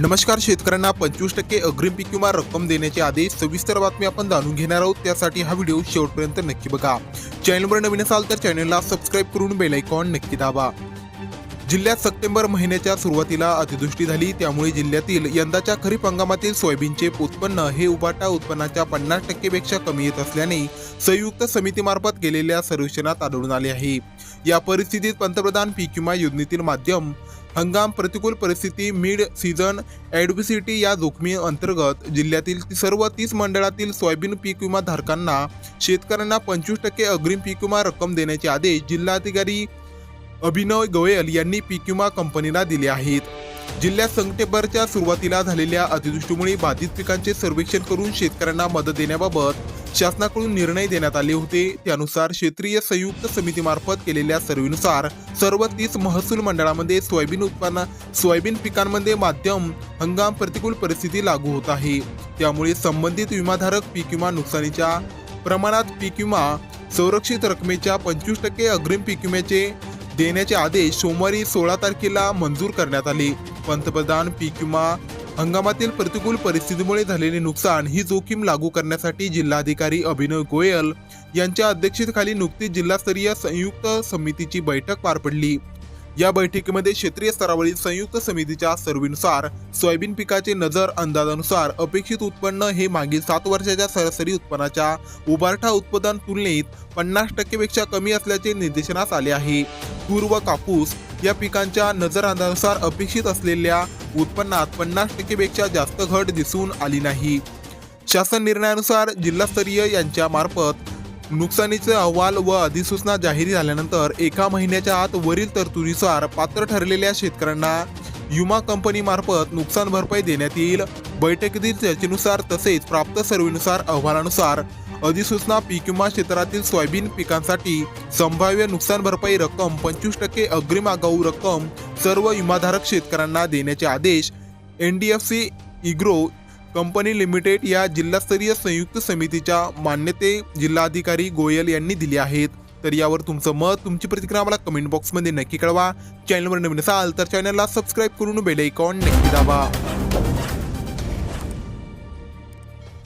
नमस्कार शेतकऱ्यांना पंचवीस टक्के अग्रिम पीक विमा रक्कम देण्याचे आदेश सविस्तर बातमी आपण जाणून घेणार आहोत. त्यासाठी हा व्हिडिओ शेवटपर्यंत नक्की बघा. चॅनलवर नवीन असाल तर चॅनलला सबस्क्राईब करून बेल आयकॉन नक्की दाबा. जिल्ह्यात सप्टेंबर महिन्याच्या सुरुवातीला अतिवृष्टी झाली. त्यामुळे जिल्ह्यातील यंदाच्या खरीप हंगामातील सोयाबीनचे उत्पन्न हे उबाटा उत्पन्नाच्या पन्नास टक्केपेक्षा कमी येत असल्याने संयुक्त समितीमार्फत केलेल्या सर्वेक्षणात आढळून आले आहे. या परिस्थितीत पंतप्रधान पीक विमा योजनेतील माध्यम हंगाम प्रतिकूल परिस्थिती मिड सीझन ॲडव्हिसिटी या जोखमी अंतर्गत जिल्ह्यातील सर्व तीस मंडळातील सोयाबीन पीक विमा धारकांना शेतकऱ्यांना पंचवीस टक्के अग्रिम पीक विमा रक्कम देण्याचे आदेश जिल्हाधिकारी अभिनव गोयल यांनी पीक विमा कंपनीला दिले आहेत. जिल्ह्यात सप्टेंबरच्या सुरुवातीला झालेल्या अतिवृष्टीमुळे बाधित पिकांचे सर्वेक्षण करून शेतकऱ्यांना मदत देण्याबाबत शासनाकडून निर्णय देण्यात आले होते. त्यानुसार क्षेत्रीय संयुक्त समितीमार्फत केलेल्या सर्वेनुसार सर्व तीस महसूल मंडळामध्ये सोयाबीन उत्पन्न सोयाबीन पिकांमध्ये माध्यम हंगाम प्रतिकूल परिस्थिती लागू होत आहे. त्यामुळे संबंधित विमाधारक पीक विमा नुकसानीच्या प्रमाणात पीक विमा संरक्षित रकमेच्या पंचवीस टक्के अग्रिम पीक विम्याचे देण्याचे आदेश सोमवारी सोळा तारखेला मंजूर करण्यात आले. पंतप्रधान पीक विमा हंगामातील प्रतिकूल परिस्थितीमुळे झालेले नुकसान ही जोखीम लागू करण्यासाठी जिल्हाधिकारी अभिनव गोयल यांच्या अध्यक्षतेखाली नुकतीच जिल्हास्तरीय संयुक्त समितीची बैठक पार पडली. या बैठकीमध्ये क्षेत्रीय स्तरावरील संयुक्त समितीच्या सर्वेनुसार सोयाबीन पिकाचे नजर अंदाजानुसार अपेक्षित उत्पन्न हे मागील सात वर्षाच्या सरासरी उत्पन्नाच्या उभारठा उत्पादन तुलनेत पन्नास टक्केपेक्षा कमी असल्याचे निर्देशनास आले आहे. तूर व कापूस या पिकांच्या नजर अंदाजानुसार अपेक्षित असलेल्या उत्पन्नात पन्नास टक्केपेक्षा जास्त घट दिसून आली नाही. शासन निर्णयानुसार जिल्हास्तरीय यांच्या मार्फत नुकसानीचे अहवाल व अधिसूचना जाहीर झाल्यानंतर एका महिन्याच्या आत वरील तरतुदीनुसार पात्र ठरलेल्या शेतकऱ्यांना विमा कंपनीमार्फत नुकसान भरपाई देण्यात येईल. बैठकीतील चर्चेनुसार तसेच प्राप्त सर्वेनुसार अहवालानुसार अधिसूचना पीक विमा क्षेत्रातील सोयाबीन पिकांसाठी संभाव्य नुकसान भरपाई रक्कम पंचवीस टक्के अग्रिम आगाऊ रक्कम सर्व विमाधारक शेतकऱ्यांना देण्याचे आदेश एन डी एफ सी इग्रो कंपनी लिमिटेड या जिल्हास्तरीय संयुक्त समितीच्या मान्यते जिल्हाधिकारी गोयल यांनी दिली आहेत. तर यावर तुमचं मत तुमची प्रतिक्रिया मला कमेंट बॉक्समध्ये नक्की कळवा. चॅनलवर नवीन असाल तर चॅनलला सबस्क्राईब करून बेल आयकॉन नक्की दाबा.